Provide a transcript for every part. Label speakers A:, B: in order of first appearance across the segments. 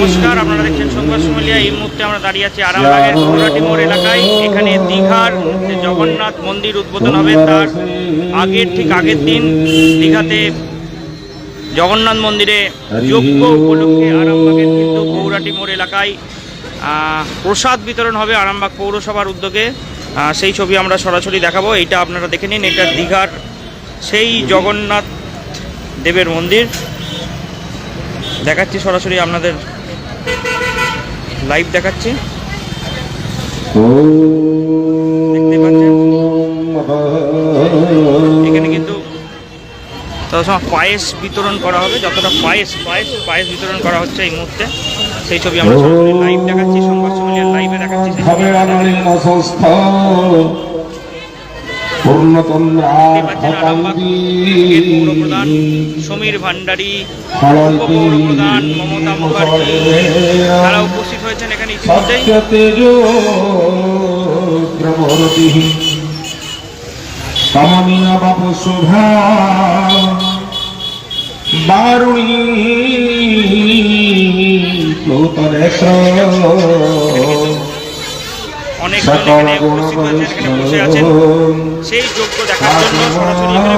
A: নমস্কার, আপনারা দেখছেন সংবাদ সুমালিয়া এই মুহূর্তে আমরা দাঁড়িয়ে আছি আরামবাগের কৌরাটি মোড় এলাকায়। এখানে দীঘার যে জগন্নাথ মন্দির উদ্বোধন হবে। তার আগের ঠিক আগের দিন দীঘাতে জগন্নাথ মন্দিরে যজ্ঞ উপলক্ষে আরামবাগের কিন্তু কৌরাটি মোড় এলাকায় প্রসাদ বিতরণ হবে আরামবাগ পৌরসভার উদ্যোগে। সেই ছবি আমরা সরাসরি দেখাবো। এইটা আপনারা দেখে নিন, এটা দীঘার সেই জগন্নাথ দেবের মন্দির। দেখাচ্ছি সরাসরি আপনাদের লাইভ দেখাচ্ছি। এখানে কিন্তু তার সময় পায়েস বিতরণ করা হবে। যতটা পায়েস পায়েস পায়েস বিতরণ করা হচ্ছে এই মুহূর্তে। সেই ছবি আমরা লাইভ দেখাচ্ছি সংবাদ সম্মেলনের লাইভে দেখাচ্ছি। পৌরপ্রধান সমীর ভান্ডারী উপপৌরপ্রধান মমতা মুখার্জি তারা উপস্থিত হয়েছেন এখানে ইতিমধ্যেই
B: কমনীয় বাপু শোভা বারুণী
A: অনেক এখানে উপস্থিত এখানে বসে আছেন। সেই যোগ্য দেখার জন্য সরাসরি এখানে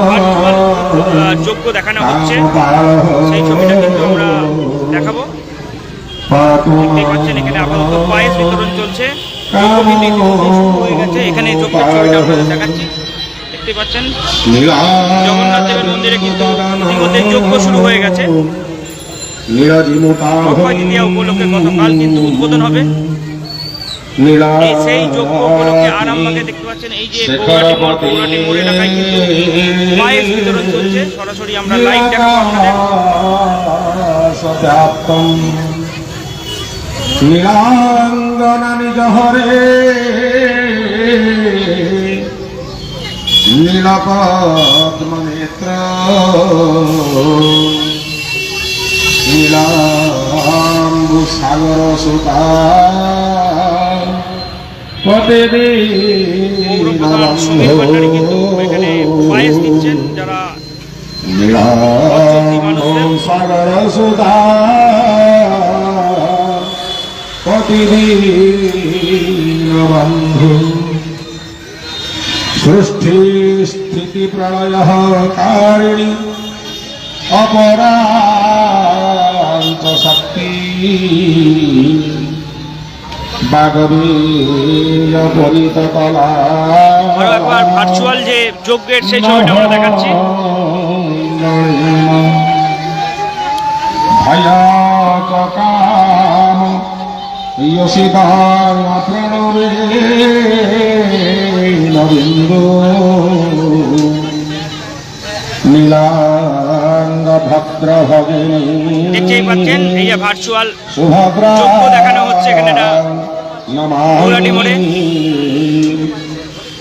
A: যোগ্য দেখানো হচ্ছে। সেই ছবিটা কিন্তু আমরা দেখাবো। দেখতেই পাচ্ছেন এখানে আপাতত পায়েস বিতরণ চলছে। হয়ে গেছে। এখানে যোগ্যের ছবিটা আপনাদের দেখাচ্ছি। দেখতে পাচ্ছেন জগন্নাথ দেবের মন্দিরে কিন্তু ইতিমধ্যে যজ্ঞ শুরু হয়ে গেছে। উপলক্ষে গতকাল কিন্তু উদ্বোধন হবে? সেই যজ্ঞ উপলক্ষে আরামবাগে দেখতে পাচ্ছেন। এই যে পৌরাটি মোড় এলাকায় কিন্তু পায়েস বিতরণ চলছে। সরাসরি আমরা লাইভ দেখাবো
B: নীলাঙ্গনা নিজ হরে। নীলপদ্মনেত্র। নীলাম্বু সাগর সুতা সাগর প্রতিদিন বন্ধু। সৃষ্টি স্থিতি প্রলয় কারিণী। অপরান্ত শক্তি বাগবীয় পরিত কলা
A: আরও একবার ভার্চুয়াল যে যজ্ঞের সেই ছবিটা আমরা দেখাচ্ছি।
B: ভয়াক কাম ইয়সিদার প্রণবে নবিন্দু। নীলাঙ্গ ভদ্র
A: দেখতেই পাচ্ছেন এই যে ভার্চুয়াল দেখানো হচ্ছে এখানে গৌরাটি মোড়ে।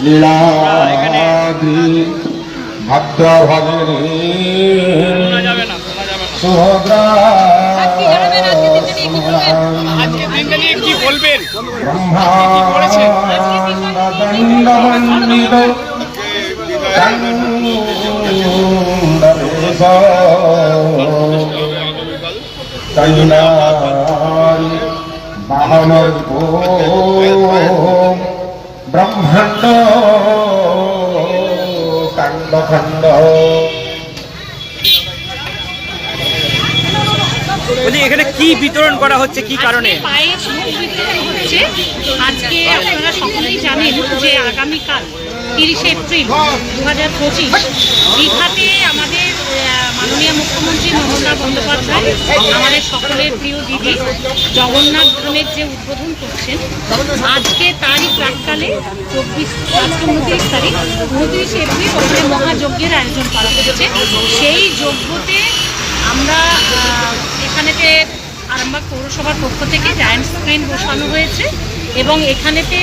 B: লীলাদ্রি ভদ্র ভগিনী
A: শোনা যাবে না শোনা যাবে না
B: সুভদ্রা
C: আজকে জানাবেন, আজকে দিনটা নিয়ে কি বলবেন?
A: আজকে দিনটা
B: বাহনর ব্রহ্মাণ্ড কাণ্ড খণ্ড
A: বলছি এখানে কি বিতরণ করা হচ্ছে? কি কারণে?
C: আজকে পায়েস বিতরণ হচ্ছে। আজকে আপনারা সকলেই জানেন যে আগামীকাল তিরিশে এপ্রিল দু হাজার পঁচিশ দীঘাতে আমাদের মাননীয় মুখ্যমন্ত্রী মমতা বন্দ্যোপাধ্যায়, আমাদের সকলের প্রিয় দিদি, জগন্নাথ ধামের যে উদ্বোধন করছেন, আজকে তারই প্রাককালে চব্বিশ, আজকে উনত্রিশ তারিখ, উনত্রিশে এপ্রিল ওখানে মহাযজ্ঞের আয়োজন করা হচ্ছে। সেই যজ্ঞতে আমরা এখানেতে আরামবাগ পৌরসভার পক্ষ থেকে জায়ান্ট স্ক্রিন বসানো হয়েছে। এবং এখানেতে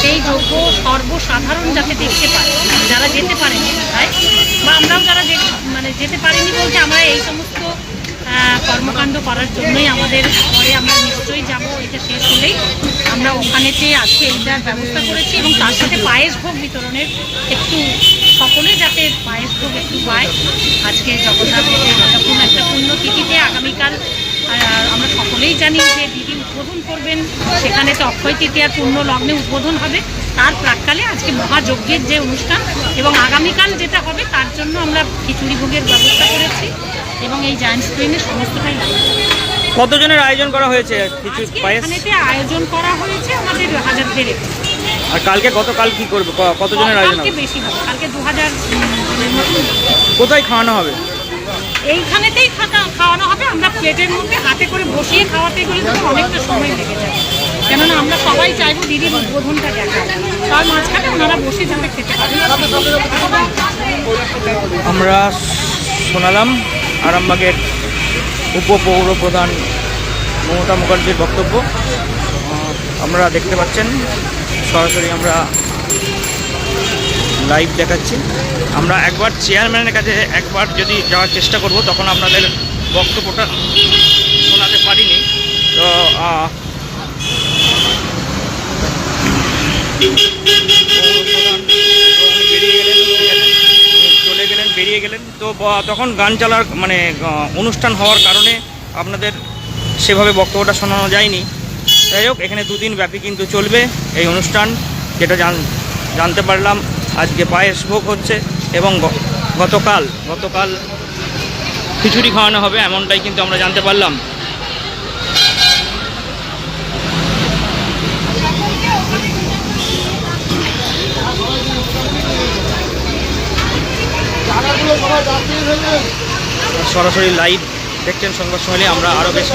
C: সেই যোগ্য সর্বসাধারণ যাতে দেখতে পারে যারা যেতে পারেনি কোথায়, বা আমরাও যারা মানে যেতে পারিনি বলতে আমরা এই সমস্ত কর্মকাণ্ড করার জন্যই আমাদের পরে আমরা নিশ্চয়ই যাব, এটা শেষ হলেই আমরা ওখানেতে আজকে এইটার ব্যবস্থা করেছি এবং তার সাথে পায়েস ভোগ বিতরণের একটু সকলে যাতে পায়েস ভোগ একটু পায়, আজকে জগন্নাথ একটা পুণ্যতিথিতে আগামীকাল আমরা সকলেই জানি যে দিদি করবেন সেখানে তো অক্ষয় তৃতীয়ার পূর্ণ লগ্নে উদ্বোধন হবে। তার প্রাককালে আজকে মহাযজ্ঞের যে অনুষ্ঠান এবং আগামীকাল যেটা হবে তার জন্য আমরা খিচুড়ি ভোগের ব্যবস্থা করেছি এবং এই জায়ান্ট স্ক্রিনে সমস্তটাই
A: কতজনের আয়োজন করা হয়েছে?
C: এখানেতে আয়োজন করা হয়েছে আমাদের হাজার দেড়েক
A: আর কালকে গতকাল কি করবে? কতজনের আয়োজন হবে?
C: বেশি হবে কালকে দু হাজার
A: কোথায় খাওয়ানো হবে?
C: এইখানেতেই খাওয়ানো হবে। আমরা প্লেটের মধ্যে হাতে করে বসিয়ে খাওয়াতে গেলে তো অনেকটা সময় লেগে যায়। কেননা আমরা সবাই চাইব দিদির উদ্বোধনটা দেখা তার মাঝখানে ওনারা বসে যাতে খেতে।
A: আমরা শোনালাম আরামবাগের উপপৌর প্রধান মমতা মুখার্জির বক্তব্য। আমরা দেখতে পাচ্ছেন, সরাসরি আমরা লাইভ দেখাচ্ছি। আমরা একবার চেয়ারম্যানের কাছে একবার যদি যাওয়ার চেষ্টা করব, তখন আপনাদের বক্তব্যটা শোনাতে পারিনি। তো চলে গেলেন, বেরিয়ে গেলেন। তো তখন গান চালার মানে অনুষ্ঠান হওয়ার কারণে আপনাদের সেভাবে বক্তব্যটা শোনানো যায়নি। যাই হোক, এখানে দুদিন ব্যাপী কিন্তু চলবে এই অনুষ্ঠান, যেটা জান, জানতে পারলাম। আজকে পায়েস ভোগ হচ্ছে এবং গতকাল গতকাল খিচুড়ি খাওয়ানো হবে এমনটাই কিন্তু আমরা জানতে পারলাম। সরাসরি লাইভ দেখছেন সংবাদ সম্মেলে আমরা আরও বেশ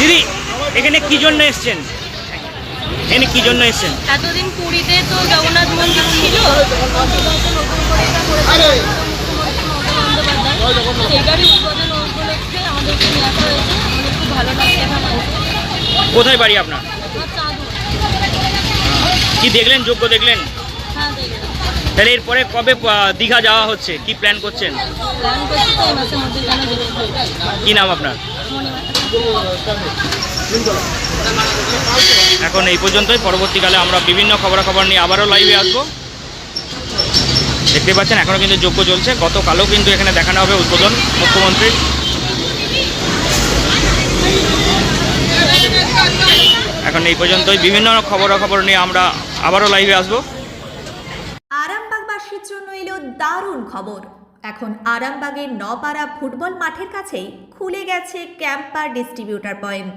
A: দিদি, এখানে কি জন্য এসছেন? এখানে কি জন্য এসছেন?
D: এতদিন পুরীতে তো জগন্নাথ মন্দির ছিল।
A: কোথায় বাড়ি আপনার? কি দেখলেন? যোগ্য দেখলেন?
D: হ্যাঁ
A: তাহলে এরপরে কবে দীঘা যাওয়া হচ্ছে? কি প্ল্যান করছেন। কি নাম আপনার? এখন এই পর্যন্তই। পরবর্তীকালে আমরা বিভিন্ন খবরাখবর নিয়ে আবারও লাইভে আসব। দেখতে পাচ্ছেন এখনও কিন্তু যোগ্য চলছে। গতকালও কিন্তু এখানে দেখানো হবে উদ্বোধন মুখ্যমন্ত্রী এখন এই পর্যন্তই। বিভিন্ন খবরাখবর নিয়ে আমরা আবারও লাইভে আসব।
E: আরামবাগবাসীর জন্য এলো দারুণ খবর। এখন আরামবাগের নপাড়া ফুটবল মাঠের কাছেই খুলে গেছে ক্যাম্পার ডিস্ট্রিবিউটার পয়েন্ট